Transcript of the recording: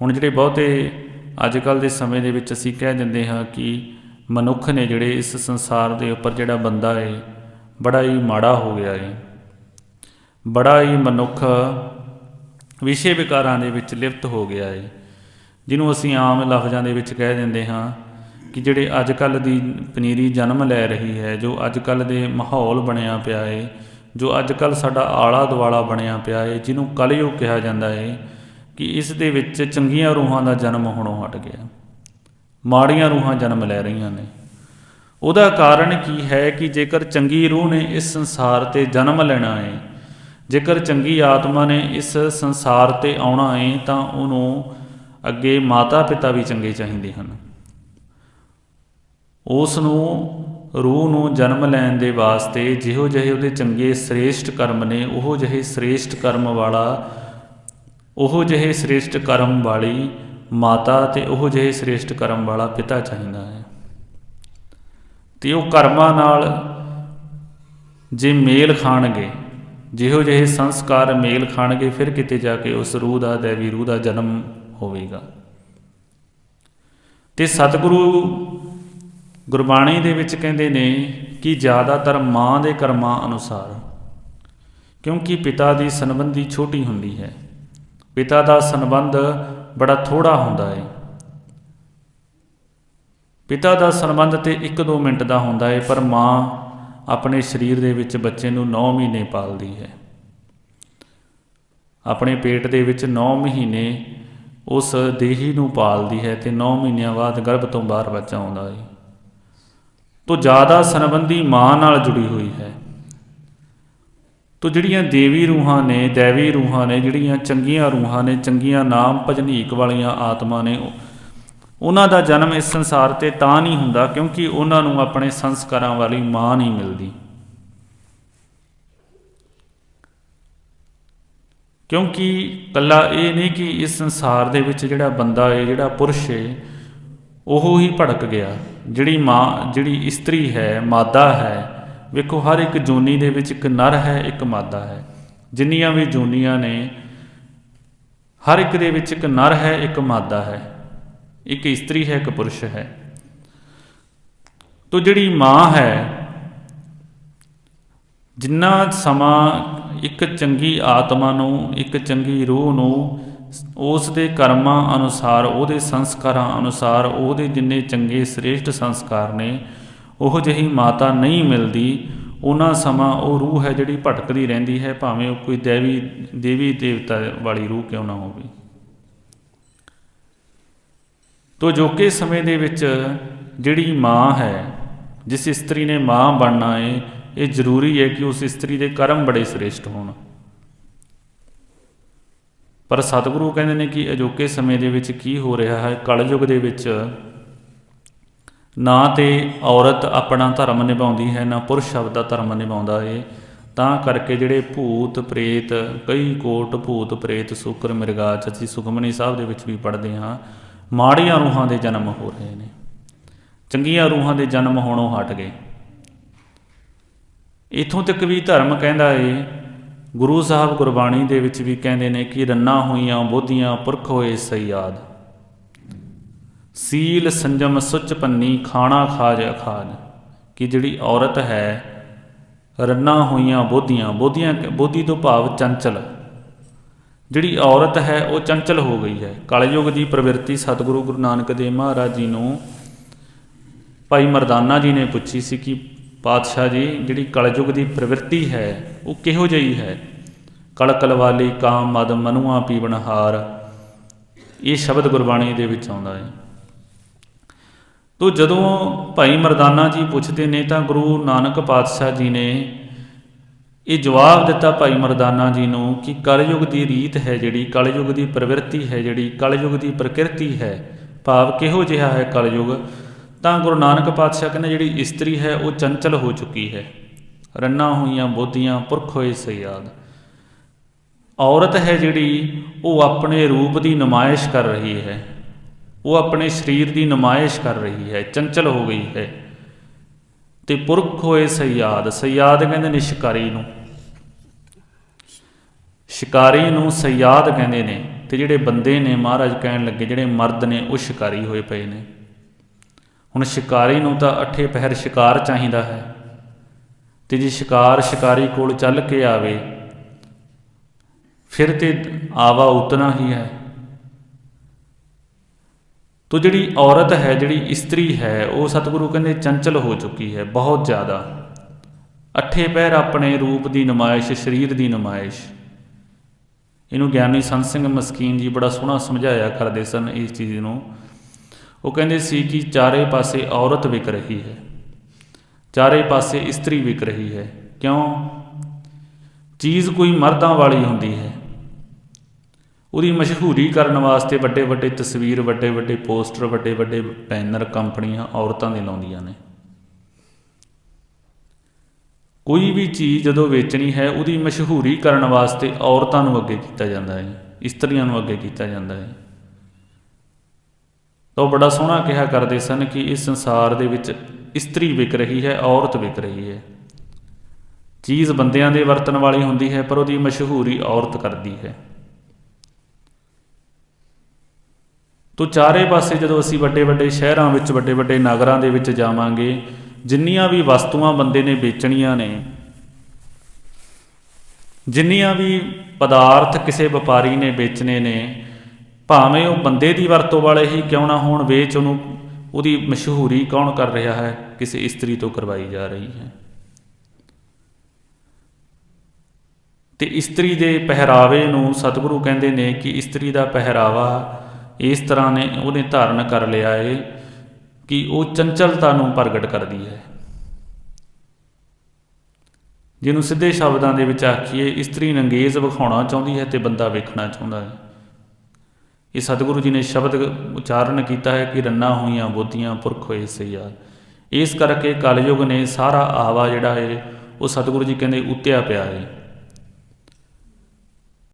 ਹੁਣ ਜਿਹੜੇ ਬਹੁਤੇ ਅੱਜ ਕੱਲ ਦੇ ਸਮੇਂ ਦੇ ਵਿੱਚ ਅਸੀਂ ਕਹਿ ਦਿੰਦੇ ਹਾਂ ਕਿ ਮਨੁੱਖ ਨੇ ਜਿਹੜੇ ਇਸ ਸੰਸਾਰ ਦੇ ਉੱਪਰ ਜਿਹੜਾ ਬੰਦਾ ਹੈ ਬੜਾ ਹੀ ਮਾੜਾ ਹੋ ਗਿਆ ਹੈ ਬੜਾ ਹੀ ਮਨੁੱਖ ਵਿਸ਼ੇ ਵਿਕਾਰਾਂ ਦੇ ਵਿੱਚ ਲਿਪਤ ਹੋ ਗਿਆ ਹੈ ਜਿਹਨੂੰ ਅਸੀਂ ਆਮ ਲਫ਼ਜ਼ਾਂ ਦੇ ਵਿੱਚ ਕਹਿ ਦਿੰਦੇ ਹਾਂ ਕਿ ਜਿਹੜੇ ਅੱਜ ਕੱਲ ਦੀ ਪਨੀਰੀ ਜਨਮ ਲੈ ਰਹੀ ਹੈ, ਜੋ ਅੱਜ ਕੱਲ ਦੇ ਮਾਹੌਲ ਬਣਿਆ ਪਿਆ ਹੈ ਜੋ ਅੱਜ ਕੱਲ ਸਾਡਾ ਆਲਾ ਦੁਆਲਾ ਬਣਿਆ ਪਿਆ ਹੈ ਜਿਹਨੂੰ ਕਲਯੁਗ ਕਿਹਾ ਜਾਂਦਾ ਹੈ ਕਿ ਇਸ ਦੇ ਵਿੱਚ ਚੰਗੀਆਂ ਰੂਹਾਂ ਦਾ ਜਨਮ ਹੋਣੋਂ ਹਟ ਗਿਆ। ਮਾੜੀਆਂ ਰੂਹਾਂ ਜਨਮ ਲੈ ਰਹੀਆਂ ਨੇ। ਉਹਦਾ ਕਾਰਨ ਕੀ ਹੈ ਕਿ ਜੇਕਰ ਚੰਗੀ ਰੂਹ ਨੇ ਇਸ ਸੰਸਾਰ ਤੇ ਜਨਮ ਲੈਣਾ ਹੈ ਜੇਕਰ ਚੰਗੀ ਆਤਮਾ ਨੇ ਇਸ ਸੰਸਾਰ ਤੇ ਆਉਣਾ ਹੈ ਤਾਂ ਉਹਨੂੰ ਅੱਗੇ ਮਾਤਾ ਪਿਤਾ ਵੀ ਚੰਗੇ ਚਾਹੀਦੇ ਹਨ। ਉਸ ਨੂੰ ਰੂਹ ਨੂੰ ਜਨਮ ਲੈਣ ਦੇ ਵਾਸਤੇ ਜਿਹੋ ਜਿਹੇ ਉਹਦੇ ਚੰਗੇ ਸ੍ਰੇਸ਼ਟ ਕਰਮ ਨੇ, ਉਹੋ ਜਿਹੇ ਸ੍ਰੇਸ਼ਟ ਕਰਮ ਵਾਲਾ ਉਹ ਜਿਹੇ ਸ੍ਰੇਸ਼ਟ ਕਰਮ ਵਾਲੀ ਮਾਤਾ ਤੇ ਉਹ ਜਿਹੇ ਸ੍ਰੇਸ਼ਟ ਕਰਮ ਵਾਲਾ ਪਿਤਾ ਚਾਹੀਦਾ ਹੈ। ਤੇ ਉਹ ਕਰਮਾਂ ਨਾਲ ਜੇ ਮੇਲ ਖਾਣਗੇ, ਜਿਹੋ ਜਿਹੇ ਸੰਸਕਾਰ ਮੇਲ ਖਾਣਗੇ, ਫਿਰ ਕਿਤੇ ਜਾ ਕੇ ਉਸ ਰੂਹ ਦਾ, ਦੇਵੀ ਰੂਹ ਦਾ ਜਨਮ ਹੋਵੇਗਾ। ਤੇ ਸਤਿਗੁਰੂ ਗੁਰਬਾਣੀ ਦੇ ਵਿੱਚ ਕਹਿੰਦੇ ਨੇ ਕਿ ਜ਼ਿਆਦਾਤਰ ਮਾਂ ਦੇ ਕਰਮਾਂ ਅਨੁਸਾਰ, ਕਿਉਂਕਿ ਪਿਤਾ ਦੀ ਸੰਬੰਧੀ ਛੋਟੀ ਹੁੰਦੀ ਹੈ। ਪਿਤਾ ਦਾ ਸੰਬੰਧ ਬੜਾ ਥੋੜਾ ਹੁੰਦਾ ਹੈ ਪਿਤਾ ਦਾ ਸੰਬੰਧ ਤੇ 1-2 ਮਿੰਟ ਦਾ ਹੁੰਦਾ ਹੈ ਪਰ ਮਾਂ ਆਪਣੇ ਸਰੀਰ ਦੇ ਵਿੱਚ ਬੱਚੇ ਨੂੰ 9 ਮਹੀਨੇ ਪਾਲਦੀ ਹੈ। ਆਪਣੇ ਪੇਟ ਦੇ ਵਿੱਚ 9 ਮਹੀਨੇ ਉਸ ਦੇਹੀ ਨੂੰ ਪਾਲਦੀ ਹੈ ਤੇ 9 ਮਹੀਨਿਆਂ ਬਾਅਦ ਗਰਭ ਤੋਂ ਬਾਹਰ ਬੱਚਾ ਆਉਂਦਾ ਹੈ ਤੋਂ ਜ਼ਿਆਦਾ ਸੰਬੰਧੀ ਮਾਂ ਨਾਲ ਜੁੜੀ ਹੋਈ ਹੈ। ਤੋ ਜਿਹੜੀਆਂ ਦੇਵੀ ਰੂਹਾਂ ਨੇ, ਦੇਵੀ ਰੂਹਾਂ ਨੇ, ਜਿਹੜੀਆਂ ਚੰਗੀਆਂ ਰੂਹਾਂ ਨੇ, ਚੰਗੀਆਂ ਨਾਮ ਭਜਨੀਕ ਵਾਲੀਆਂ ਆਤਮਾ ਨੇ, ਉਹਨਾਂ ਦਾ ਜਨਮ ਇਸ ਸੰਸਾਰ ਤੇ ਤਾਂ ਨਹੀਂ ਹੁੰਦਾ ਕਿਉਂਕਿ ਉਹਨਾਂ ਨੂੰ ਆਪਣੇ ਸੰਸਕਾਰਾਂ ਵਾਲੀ ਮਾਂ ਨਹੀਂ ਮਿਲਦੀ। ਕਿਉਂਕਿ ਕੱਲਾ ਇਹ ਨਹੀਂ ਕਿ ਇਸ ਸੰਸਾਰ ਦੇ ਵਿੱਚ ਜਿਹੜਾ ਬੰਦਾ ਹੈ, ਜਿਹੜਾ ਪੁਰਸ਼ ਹੈ, ਉਹ ਹੀ ਭੜਕ ਗਿਆ। ਜਿਹੜੀ ਮਾਂ, ਜਿਹੜੀ ਇਸਤਰੀ ਹੈ, ਮਾਦਾ ਹੈ ਵੇਖੋ, ਹਰ ਇੱਕ ਜੋਨੀ ਦੇ ਵਿੱਚ ਇੱਕ ਨਰ ਹੈ, ਇੱਕ ਮਾਦਾ ਹੈ। ਜਿੰਨੀਆਂ ਵੀ ਜੋਨੀਆਂ ਨੇ, ਹਰ ਇੱਕ ਦੇ ਵਿੱਚ ਇੱਕ ਨਰ ਹੈ, ਇੱਕ ਮਾਦਾ ਹੈ। ਇੱਕ ਇਸਤਰੀ ਹੈ, ਇੱਕ ਪੁਰਸ਼ ਹੈ। ਤੋ ਜਿਹੜੀ ਮਾਂ ਹੈ, ਜਿੰਨਾ ਸਮਾਂ ਇੱਕ ਚੰਗੀ ਆਤਮਾ ਨੂੰ, ਇੱਕ ਚੰਗੀ ਰੂਹ ਨੂੰ, ਉਸ ਦੇ ਕਰਮਾਂ ਅਨੁਸਾਰ, ਉਹਦੇ ਸੰਸਕਾਰਾਂ ਅਨੁਸਾਰ, ਉਹਦੇ ਜਿੰਨੇ ਚੰਗੇ, ਸ੍ਰੇਸ਼ਟ ਸੰਸਕਾਰ ਨੇ ਉਹ ਜਿਹੀ ਮਾਤਾ ਨਹੀਂ ਮਿਲਦੀ, ਉਹਨਾਂ ਸਮਾਂ ਉਹ ਰੂਹ ਹੈ ਜਿਹੜੀ ਭਟਕਦੀ ਰਹਿੰਦੀ ਹੈ, ਭਾਵੇਂ ਉਹ ਕੋਈ ਦੇਵੀ ਦੇਵੀ ਦੇਵਤਾ ਵਾਲੀ ਰੂਹ ਕਿਉਂ ਨਾ ਹੋਵੇ। ਤੋ ਜੋਕੇ ਸਮੇਂ ਦੇ ਵਿੱਚ ਜਿਹੜੀ ਮਾਂ ਹੈ, ਜਿਸ ਇਸਤਰੀ ਨੇ ਮਾਂ ਬਣਨਾ ਹੈ ਇਹ ਜ਼ਰੂਰੀ ਹੈ ਕਿ ਉਸ ਇਸਤਰੀ ਦੇ ਕਰਮ ਬੜੇ ਸ੍ਰੇਸ਼ਟ ਹੋਣ। ਪਰ ਸਤਿਗੁਰੂ ਕਹਿੰਦੇ ਨੇ ਕਿ ਅਜੋਕੇ ਸਮੇਂ ਦੇ ਵਿੱਚ ਕੀ ਹੋ ਰਿਹਾ ਹੈ? ਕਲਯੁਗ ਦੇ ਵਿੱਚ ਨਾ ਤੇ ਔਰਤ ਆਪਣਾ ਧਰਮ ਨਿਭਾਉਂਦੀ ਹੈ, ਨਾ ਪੁਰਸ਼ ਸ਼ਬਦ ਦਾ ਧਰਮ ਨਿਭਾਉਂਦਾ ਏ। ਤਾਂ ਕਰਕੇ ਜਿਹੜੇ ਭੂਤ ਪ੍ਰੇਤ, ਕਈ ਕੋਟ ਭੂਤ ਪ੍ਰੇਤ ਸੁਕਰ ਮਿਰਗਾਚ ਅਸੀਂ ਸੁਖਮਨੀ ਸਾਹਿਬ ਦੇ ਵਿੱਚ ਵੀ ਪੜ੍ਹਦੇ ਹਾਂ, ਮਾੜੀਆਂ ਰੂਹਾਂ ਦੇ ਜਨਮ ਹੋ ਰਹੇ ਨੇ। ਚੰਗੀਆਂ ਰੂਹਾਂ ਦੇ ਜਨਮ ਹੋਣੋਂ ਹਟ ਗਏ। ਇਥੋਂ ਤੱਕ ਵੀ ਧਰਮ ਕਹਿੰਦਾ ਏ, ਗੁਰੂ ਸਾਹਿਬ ਗੁਰਬਾਣੀ ਦੇ ਵਿੱਚ ਵੀ ਕਹਿੰਦੇ ਨੇ ਕਿ ਰੰਨਾ ਹੋਈਆਂ ਬੋਧੀਆਂ ਪੁਰਖ ਹੋਏ ਸਯਾਦ। ਸੀਲ ਸੰਜਮ ਸੁੱਚ ਪੰਨੀ ਖਾਣਾ ਖਾਜ ਅਖਾਜ। ਕਿ ਜਿਹੜੀ ਔਰਤ ਹੈ, ਰੰਨਾ ਹੋਈਆਂ ਬੋਧੀਆਂ ਬੋਧੀਆਂ ਬੋਧੀ ਤੋਂ ਭਾਵ ਚੰਚਲ। ਜਿਹੜੀ ਔਰਤ ਹੈ, ਉਹ ਚੰਚਲ ਹੋ ਗਈ ਹੈ। ਕਲਯੁਗ ਦੀ ਪ੍ਰਵਿਰਤੀ ਸਤਿਗੁਰੂ ਗੁਰੂ ਨਾਨਕ ਦੇਵ ਮਹਾਰਾਜ ਜੀ ਨੂੰ ਭਾਈ ਮਰਦਾਨਾ ਜੀ ਨੇ ਪੁੱਛੀ ਸੀ ਕਿ ਪਾਤਸ਼ਾਹ ਜੀ, ਜਿਹੜੀ ਕਲਯੁਗ ਦੀ ਪ੍ਰਵਿਰਤੀ ਹੈ, ਉਹ ਕਿਹੋ ਜਿਹੀ ਹੈ? ਕਲ ਕਲਵਾਲੀ ਕਾਮ ਮਦ ਮਨੁਆ ਪੀਵਨਹਾਰ ਇਹ ਸ਼ਬਦ ਗੁਰਬਾਣੀ ਦੇ ਵਿੱਚ ਆਉਂਦਾ ਹੈ। ਤੋ ਜਦੋਂ ਭਾਈ ਮਰਦਾਨਾ ਜੀ ਪੁੱਛਦੇ ਨੇ ਤਾਂ ਗੁਰੂ ਨਾਨਕ ਪਾਤਸ਼ਾਹ ਜੀ ਨੇ ਇਹ ਜਵਾਬ ਦਿੱਤਾ ਭਾਈ ਮਰਦਾਨਾ ਜੀ ਨੂੰ ਕਿ ਕਲਯੁਗ ਦੀ ਰੀਤ ਹੈ ਜਿਹੜੀ, ਕਲਯੁਗ ਦੀ ਪ੍ਰਵਿਰਤੀ ਹੈ ਜਿਹੜੀ, ਕਲਯੁਗ ਦੀ ਪ੍ਰਕਿਰਤੀ ਹੈ, ਭਾਵ ਕਿਹੋ ਜਿਹਾ ਹੈ ਕਲਯੁਗ? ਤਾਂ ਗੁਰੂ ਨਾਨਕ ਪਾਤਸ਼ਾਹ ਕਹਿੰਦੇ ਜਿਹੜੀ ਇਸਤਰੀ ਹੈ ਉਹ ਚੰਚਲ ਹੋ ਚੁੱਕੀ ਹੈ। ਰੰਨਾ ਹੋਈਆਂ ਬੋਧੀਆਂ ਪੁਰਖ ਹੋਏ ਸਿਆਦ ਔਰਤ ਹੈ ਜਿਹੜੀ, ਉਹ ਆਪਣੇ ਰੂਪ ਦੀ ਨਮਾਇਸ਼ ਕਰ ਰਹੀ ਹੈ। ਉਹ ਆਪਣੇ ਸਰੀਰ ਦੀ ਨਮਾਇਸ਼ ਕਰ ਰਹੀ ਹੈ, ਚੰਚਲ ਹੋ ਗਈ ਹੈ। ਤੇ ਪੁਰਖ ਹੋਏ ਸਿਆਦ ਸਿਆਦ ਕਹਿੰਦੇ ਨੇ ਸ਼ਿਕਾਰੀ ਨੂੰ। ਸ਼ਿਕਾਰੀ ਨੂੰ ਸਯਾਦ ਕਹਿੰਦੇ ਨੇ ਤੇ ਜਿਹੜੇ ਬੰਦੇ ਨੇ ਮਹਾਰਾਜ ਕਹਿਣ ਲੱਗੇ, ਜਿਹੜੇ ਮਰਦ ਨੇ, ਉਹ ਸ਼ਿਕਾਰੀ ਹੋਏ ਪਏ ਨੇ। ਹੁਣ ਸ਼ਿਕਾਰੀ ਨੂੰ ਤਾਂ ਅੱਠੇ ਪਹਿਰ ਸ਼ਿਕਾਰ ਚਾਹੀਦਾ ਹੈ। ਤੇ ਜੇ ਸ਼ਿਕਾਰ ਸ਼ਿਕਾਰੀ ਕੋਲ ਚੱਲ ਕੇ ਆਵੇ, ਫਿਰ ਤੇ ਆਵਾ ਉਤਨਾ ਹੀ ਹੈ। ਤੋ ਜਿਹੜੀ ਔਰਤ ਹੈ, ਜਿਹੜੀ ਇਸਤਰੀ ਹੈ, ਉਹ ਸਤਿਗੁਰੂ ਕਹਿੰਦੇ ਚੰਚਲ ਹੋ ਚੁੱਕੀ ਹੈ, ਬਹੁਤ ਜ਼ਿਆਦਾ। ਅੱਠੇ ਪੈਰ ਆਪਣੇ ਰੂਪ ਦੀ ਨਮਾਇਸ਼, ਸਰੀਰ ਦੀ ਨਮਾਇਸ਼। ਇਹਨੂੰ ਗਿਆਨੀ ਸੰਤ ਸਿੰਘ ਮਸਕੀਨ ਜੀ ਬੜਾ ਸੋਹਣਾ ਸਮਝਾਇਆ ਕਰਦੇ ਸਨ ਇਸ ਚੀਜ਼ ਨੂੰ। ਉਹ ਕਹਿੰਦੇ ਸੀ ਕਿ ਚਾਰੇ ਪਾਸੇ ਔਰਤ ਵਿਕ ਰਹੀ ਹੈ। ਚਾਰੇ ਪਾਸੇ ਇਸਤਰੀ ਵਿਕ ਰਹੀ ਹੈ। ਕਿਉਂ? ਚੀਜ਼ ਕੋਈ ਮਰਦਾਂ ਵਾਲੀ ਹੁੰਦੀ ਹੈ। ਉਹਦੀ ਮਸ਼ਹੂਰੀ ਕਰਨ ਵਾਸਤੇ ਵੱਡੇ ਵੱਡੇ ਤਸਵੀਰ, ਵੱਡੇ ਵੱਡੇ ਪੋਸਟਰ, ਵੱਡੇ ਵੱਡੇ ਬੈਨਰ ਕੰਪਨੀਆਂ ਔਰਤਾਂ ਦੇ ਲਾਉਂਦੀਆਂ ਨੇ। ਕੋਈ ਵੀ ਚੀਜ਼ ਜਦੋਂ ਵੇਚਣੀ ਹੈ, ਉਹਦੀ ਮਸ਼ਹੂਰੀ ਕਰਨ ਵਾਸਤੇ ਔਰਤਾਂ ਨੂੰ ਅੱਗੇ ਕੀਤਾ ਜਾਂਦਾ ਹੈ, ਇਸਤਰੀਆਂ ਨੂੰ ਅੱਗੇ ਕੀਤਾ ਜਾਂਦਾ ਹੈ। ਤਾਂ ਉਹ ਬੜਾ ਸੋਹਣਾ ਕਿਹਾ ਕਰਦੇ ਸਨ ਕਿ ਇਸ ਸੰਸਾਰ ਦੇ ਵਿੱਚ ਇਸਤਰੀ ਵਿਕ ਰਹੀ ਹੈ, ਔਰਤ ਵਿਕ ਰਹੀ ਹੈ। ਚੀਜ਼ ਬੰਦਿਆਂ ਦੇ ਵਰਤਣ ਵਾਲੀ ਹੁੰਦੀ ਹੈ, ਪਰ ਉਹਦੀ ਮਸ਼ਹੂਰੀ ਔਰਤ ਕਰਦੀ ਹੈ। ਤੋ ਚਾਰੇ ਪਾਸੇ ਜਦੋਂ ਅਸੀਂ ਵੱਡੇ ਵੱਡੇ ਸ਼ਹਿਰਾਂ ਵਿੱਚ, ਵੱਡੇ ਵੱਡੇ ਨਗਰਾਂ ਦੇ ਵਿੱਚ ਜਾਵਾਂਗੇ, ਜਿੰਨੀਆਂ ਵੀ ਵਸਤੂਆਂ ਬੰਦੇ ਨੇ ਵੇਚਣੀਆਂ ਨੇ, ਜਿੰਨੀਆਂ ਵੀ ਪਦਾਰਥ ਕਿਸੇ ਵਪਾਰੀ ਨੇ ਵੇਚਣੇ ਨੇ, ਭਾਵੇਂ ਉਹ ਬੰਦੇ ਦੀ ਵਰਤੋਂ ਵਾਲੇ ਹੀ ਕਿਉਂ ਨਾ ਹੋਣ, ਵੇਚ ਉਹਨੂੰ, ਉਹਦੀ ਮਸ਼ਹੂਰੀ ਕੌਣ ਕਰ ਰਿਹਾ ਹੈ? ਕਿਸੇ ਇਸਤਰੀ ਤੋਂ ਕਰਵਾਈ ਜਾ ਰਹੀ ਹੈ। ਤੇ ਇਸਤਰੀ ਦੇ ਪਹਿਰਾਵੇ ਨੂੰ ਸਤਿਗੁਰੂ ਕਹਿੰਦੇ ਨੇ ਕਿ ਇਸਤਰੀ ਦਾ ਪਹਿਰਾਵਾ ਇਸ ਤਰ੍ਹਾਂ ਨੇ ਉਹਨੇ ਧਾਰਨ ਕਰ ਲਿਆ ਏ ਕਿ ਉਹ ਚੰਚਲਤਾ ਨੂੰ ਪ੍ਰਗਟ ਕਰਦੀ ਹੈ। ਜਿਹਨੂੰ ਸਿੱਧੇ ਸ਼ਬਦਾਂ ਦੇ ਵਿੱਚ ਆਖੀਏ, ਇਸਤਰੀ ਨੰਗੇਜ਼ ਵਿਖਾਉਣਾ ਚਾਹੁੰਦੀ ਹੈ ਤੇ ਬੰਦਾ ਵੇਖਣਾ ਚਾਹੁੰਦਾ ਹੈ। ਇਹ ਸਤਿਗੁਰੂ ਜੀ ਨੇ ਸ਼ਬਦ ਉਚਾਰਨ ਕੀਤਾ ਹੈ ਕਿ ਰੰਨਾ ਹੋਈਆਂ ਬੋਧੀਆਂ ਪੁਰਖ ਹੋਏ ਸਿਆ ਇਸ ਕਰਕੇ ਕਲਯੁਗ ਨੇ ਸਾਰਾ ਆਵਾ ਜਿਹੜਾ ਹੈ, ਉਹ ਸਤਿਗੁਰੂ ਜੀ ਕਹਿੰਦੇ ਉਤਿਆ ਪਿਆ ਹੈ।